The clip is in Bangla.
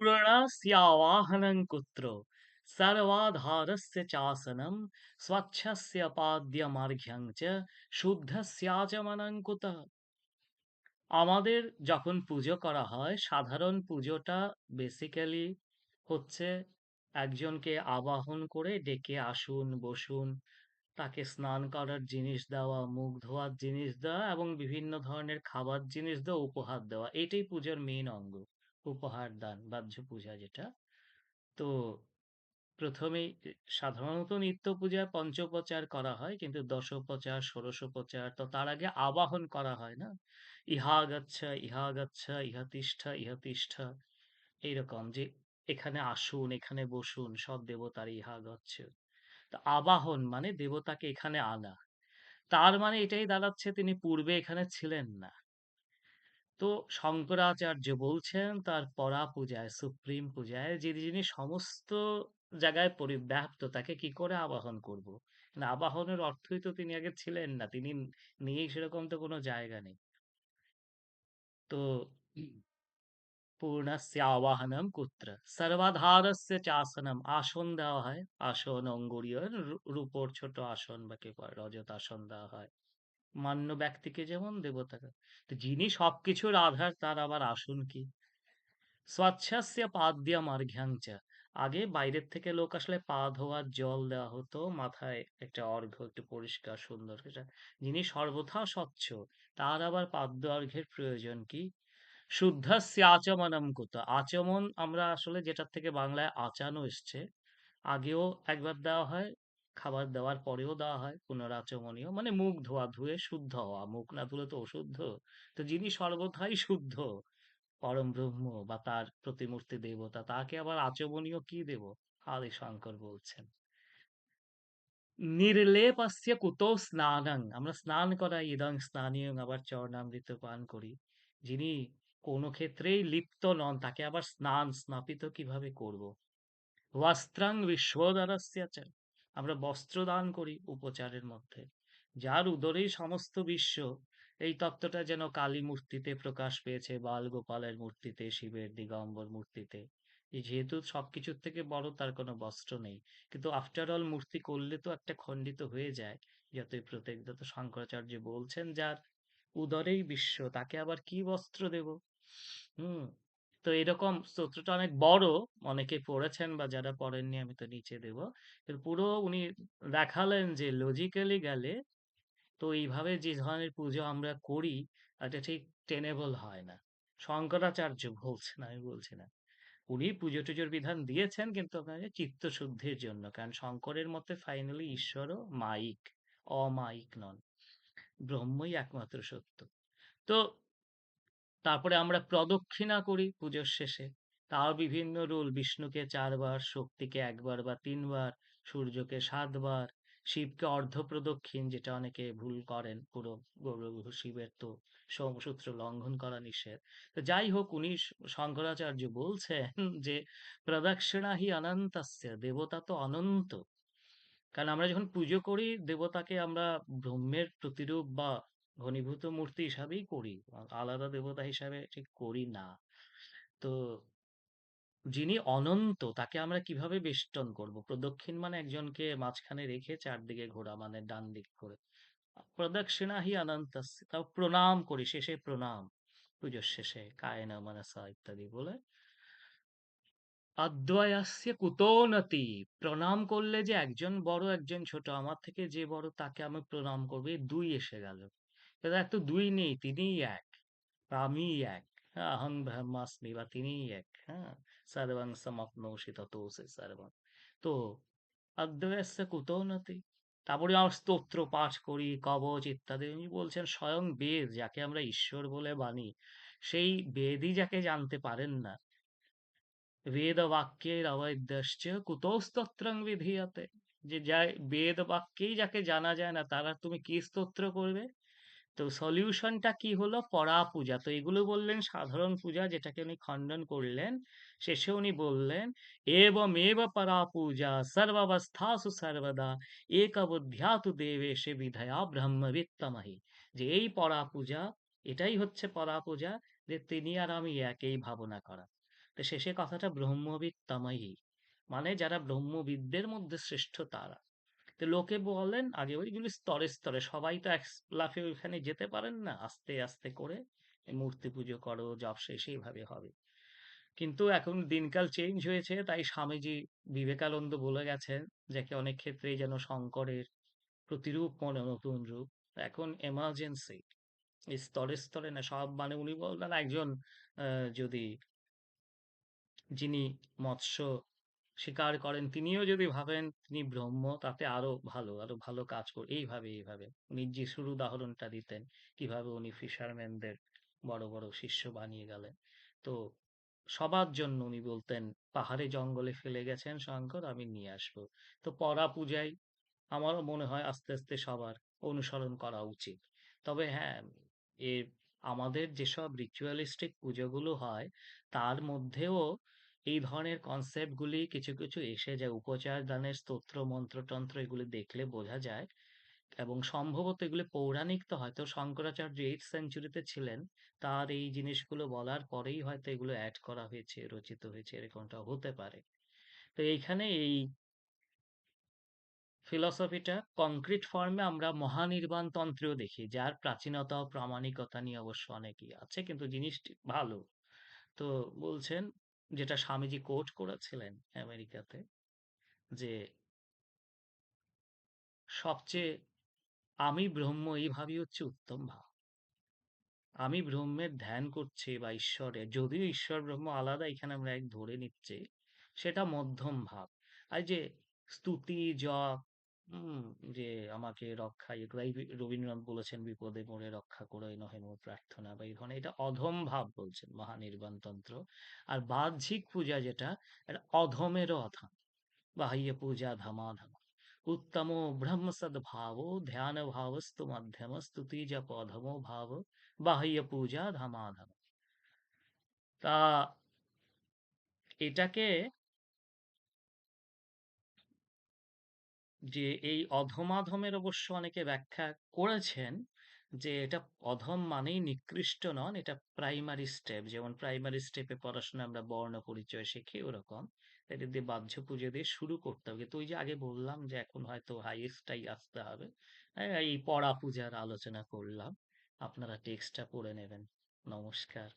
पूर्णस्यावाहनं कुत्र सर्वाधारस्य चासनं, स्वच्छस्य पाद्यमर्घ्यं च আমাদের যখন পুজো করা হয়, সাধারণ পুজোটা বেসিক্যালি হচ্ছে একজনকে আবাহন করে ডেকে আসুন, বসুন, তাকে স্নান করার জিনিস দেওয়া, মুখ ধোয়ার জিনিস দেওয়া এবং বিভিন্ন ধরনের খাবার জিনিস দেওয়া, উপহার দেওয়া, এটাই পুজোর মেন অঙ্গ। উপহার দান, বাহ্য পূজা যেটা। তো প্রথমেই সাধারণত নিত্য পূজায় পঞ্চোপচার করা হয়, কিন্তু দশোপচার, ষোড়শোপচার তো তার আগে আবাহন করা হয় না? ইহা গচ্ছা, ইহা গাচ্ছা, ইহা তিষ্ঠা ইহা তিষ্ঠা। এইরকম যে এখানে আসুন, এখানে বসুন, সব দেবতার ইহা গচ্ছ। তো আবাহন মানে দেবতাকে এখানে আনা। তার মানে এটাই দাঁড়াচ্ছে তিনি পূর্বে এখানে ছিলেন না। তো শঙ্করাচার্য বলছেন, তার পরা পূজায়, সুপ্রিম পূজায় যে যিনি সমস্ত জায়গায় পরিব্যাপ্ত, তাকে কি করে আবাহন করব? না, আবাহনের অর্থই তো তিনি আগে ছিলেন না, তিনি নেই সেরকম তো কোনো জায়গা নেই। তো পূর্ণস্য আবাহনম কুত্র, সর্বাধারস্য চাসনম, আসন দেওয়া হয়। আসন অঙ্গুরীয় রূপোর ছোট আসন বা কে রজত আসন দেওয়া হয়। মান্য ব্যক্তিকে যেমন দেবতাকে। তো যিনি সবকিছুর আধার, তার আবার আসন কি? স্বচ্ছস্য পাদ্যম অর্ঘ্যাঞ্চ আগে বাইরের থেকে লোক আসলে পা ধোয়ার জল দেওয়া হতো, মাথায় একটা অর্ঘ্য, একটু পরিষ্কার, সুন্দর যিনি সর্বথা স্বচ্ছ, তার আবার পাদ্য অর্ঘ্যের প্রয়োজন কি? শুদ্ধস্য আচমনম কুত। আচমন আমরা আসলে যেটার থেকে বাংলায় আচানো এসছে, আগেও একবার দেওয়া হয় খাবার দেওয়ার পরেও দেওয়া হয়, পুনরাচমনীয়। মানে মুখ ধোয়া, ধুয়ে শুদ্ধ হওয়া। মুখ না ধুলে তো অশুদ্ধ। তো যিনি সর্বথাই শুদ্ধ, পরম ব্রহ্ম বা তার প্রতিমূর্তি দেবতা, তাকে আবার আচমনীয় কি দেব? আদি শঙ্কর বলছেন। নির্লেপস্য কুতো স্নানং। আমরা স্নান করাই, ইদং স্নানীয়, আবার চরণামৃত পান করি। যিনি কোনো ক্ষেত্রেই লিপ্ত নন, তাকে আবার স্নান স্নাপিত কীভাবে করব? বস্ত্রাং বিশ্বদারস্য আমরা বস্ত্র দান করি উপচারের মধ্যে। যার উদরেই সমস্ত বিশ্ব এই তত্ত্বটা যেন কালী মূর্তিতে প্রকাশ পেয়েছে বাল গোপালের মূর্তিতে, শিবের, দিগম্বর মূর্তিতে। যেহেতু সবকিছুর থেকে বড়, তার কোনো বস্ত্র নেই। কিন্তু আফটার অল মূর্তি করলে তো একটা খণ্ডিত হয়ে যায়, যতই প্রত্যেক যত শঙ্করাচার্য বলছেন, যার উদরেই বিশ্ব, তাকে আবার কি বস্ত্র দেব? হুম। তো এরকম স্তোত্রটা অনেক বড়। অনেকে পড়েছেন বা যারা পড়েননি আমি তো নিচে দেব। পুরো উনি দেখালেন যে লজিক্যালি গেলে তো এইভাবে যে ধরনের পুজো আমরা করি, এটা ঠিক টেনেবল হয় না। শঙ্করাচার্য বলছেন, আমি বলছি না। উনি পুজো টুজোর বিধান দিয়েছেন কিন্তু আপনাকে চিত্তশুদ্ধির জন্য। কারণ শঙ্করের মতে ফাইনালি ঈশ্বরও মাইক, অমাইক নন। ব্রহ্মই একমাত্র সত্য। তো তারপরে আমরা প্রদক্ষিণা করি পুজোর শেষে। তাও বিভিন্ন রুল, বিষ্ণুকে চারবার, শক্তিকে একবার বা তিনবার, সূর্যকে সাতবার, শিবকে অর্ধ প্রদক্ষিণ যেটা অনেকে ভুল করেন, পুরো গৌরব শিবের তো সোমসূত্র লঙ্ঘন করা নিষেধ। তো যাই হোক, উনি শঙ্করাচার্য বলছেন যে, প্রদক্ষিণা হি অনন্তস্য, দেবতা তো অনন্ত। কারণ আমরা যখন পুজো করি, দেবতাকে আমরা ব্রহ্মের প্রতিরূপ বা ঘনীভূত মূর্তি হিসাবেই করি। আলাদা দেবতা হিসাবে ঠিক করি না। তো যিনি অনন্ত, তাকে আমরা কীভাবে বেষ্টন করব? প্রদক্ষিণ মানে একজনকে মাঝখানে রেখে চারদিকে ঘোরা মানে ডান দিক করে। প্রদক্ষিণা হি অনন্ত তাও প্রণাম করি, শেষে প্রণাম, পুজোর শেষে কায়না মানসা ইত্যাদি বলে। অদ্বয়াস্য কুতোনতি প্রণাম করলে যে একজন বড়, একজন ছোট, আমার থেকে যে বড়, তাকে আমি প্রণাম করব দুই এসে গেল। এত দুই নেই, তিনিই এক। আমি এক। আহং ব্রহ্মাস্মি বা তিনিই এক। হ্যাঁ সর্বং সমপ্নৌষি ততোসে সর্বং। তো অদ্বয়স্য কুতোনতি তারপরে আমার স্তোত্র পাঠ করি, কবচ ইত্যাদি। উনি বলছেন, স্বয়ং বেদ, যাকে আমরা ঈশ্বর বলে বানি সেই বেদই যাকে জানতে পারেন না। বেদ বাক্যের অবৈদ্যশ্চ কুতস্তত্রং বিধীয়তে। যে যা বেদ বাক্যেই যাকে জানা যায় না, তারা তুমি কি স্তোত্র করবে? তো সলিউশনটা কি হলো? পড়া পূজা। তো এগুলো বললেন সাধারণ পূজা যেটাকে উনি খণ্ডন করলেন। শেষে উনি বললেন এবং এব পরা পূজা সর্বাবস্থাসু সর্বদা এক বুদ্ধ্যাতু দেবেশে বিধয়া ব্রহ্মবিত্তমহি যে এই পড়া পূজা, এটাই হচ্ছে পড়া পূজা যে তিনি আর আমি এক এই ভাবনা করা। তো শেষে কথাটা ব্রহ্মবিদ তামাহি মানে যারা ব্রহ্মবিদদের মধ্যে শ্রেষ্ঠ তারা। তো লোকে বলেন আগে ওইগুলি স্তরে স্তরে, সবাই তো এক লাফে ওইখানে যেতে পারেন না, আস্তে আস্তে করে মূর্তি পুজো করো, জপ শেষ, এইভাবে হবে। কিন্তু এখন দিনকাল চেঞ্জ হয়েছে, তাই স্বামীজি বিবেকানন্দ বলে গেছেন যাকে অনেক ক্ষেত্রেই যেন শঙ্করের প্রতিরূপ মনে নতুন রূপ, এখন এমার্জেন্সি স্তরে স্তরে না, সব মানে উনি বললেন একজন যদি যিনি মৎস্য শিকার করেন। তিনিও যদি ভাবেন তিনি ব্রহ্ম, তাতে আরও ভালো আরও ভালো কাজ করে, এইভাবে এইভাবে। উনি যিশুর উদাহরণটা দিতেন, কীভাবে উনি ফিশারম্যানদের বড় বড় শিষ্য বানিয়ে গেলেন। তো সবার জন্য উনি বলতেন, পাহাড়ে জঙ্গলে ফেলে গেছেন শঙ্কর, আমি নিয়ে আসব। তো পরা পূজায় আমারও মনে হয় আস্তে আস্তে সবার অনুসরণ করা উচিত। তবে হ্যাঁ এ আমাদের যেসব রিচুয়ালিস্টিক পুজোগুলো হয়, তার মধ্যেও এই ধরনের কনসেপ্ট গুলি কিছু কিছু এসে যায়। উপচার দানের স্তোত্র, মন্ত্রতন্ত্র এগুলি দেখলে বোঝা যায় এবং সম্ভবত এগুলি পৌরাণিক তো হয়তো। শঙ্করাচার্য এইট সেঞ্চুরিতে ছিলেন। তার এই জিনিসগুলো বলার পরেই হয়তো এগুলো অ্যাড করা হয়েছে, রচিত হয়েছে, এরকমটা হতে পারে। তো এইখানে এই ফিলসফিটা কংক্রিট ফর্মে আমরা মহানির্বাণ তন্ত্রেও দেখি, যার প্রাচীনতা ও প্রামাণিকতা নিয়ে অবশ্য অনেকই আছে, কিন্তু জিনিসটি ভালো। তো বলছেন যেটা স্বামীজি কোট করেছিলেন আমেরিকাতে যে, সবচেয়ে আমি ব্রহ্ম এইভাবেই হচ্ছে উত্তম ভাব। আমি ব্রহ্মের ধ্যান করছি বা ঈশ্বরের যদিও ঈশ্বর ব্রহ্ম আলাদা, এখানে আমরা এক ধরে নিচ্ছি, সেটা মধ্যম ভাব। আর যে, স্তুতি, জপ উম, যে আমাকে রক্ষা বি- রবীন্দ্রনাথ বলেছেন বিপদে পড়ে রক্ষা করো নহে মোর প্রার্থনা বা এই ধরনের এটা অধম ভাব বলছেন মহানির্বাণ তন্ত্র। আর বাহ্যিক পূজা যেটা এটা অধমেরও অধম। বাহ্য পূজা ধামাধাম। ধ্যান ভাবস্তু মধ্যম স্তুতি জপ অধমো ভাব বাহ্য পূজা ধামাধাম। তা এটাকে যে এই অধমাধমের অবশ্য অনেকে ব্যাখ্যা করেছেন যে এটা অধম মানেই নিকৃষ্ট নন এটা প্রাইমারি স্টেপ যেমন প্রাইমারি স্টেপে পড়াশোনা আমরা বর্ণ পরিচয় শিখি ওরকম। এটা দিয়ে বাহ্য পুজো দিয়ে শুরু করতে হবে। তো ওই যে আগে বললাম যে এখন হয়তো হাইয়েস্টটাই আসতে হবে। হ্যাঁ, এই পড়া পূজার আলোচনা করলাম। আপনারা টেক্সটটা পড়ে নেবেন। নমস্কার।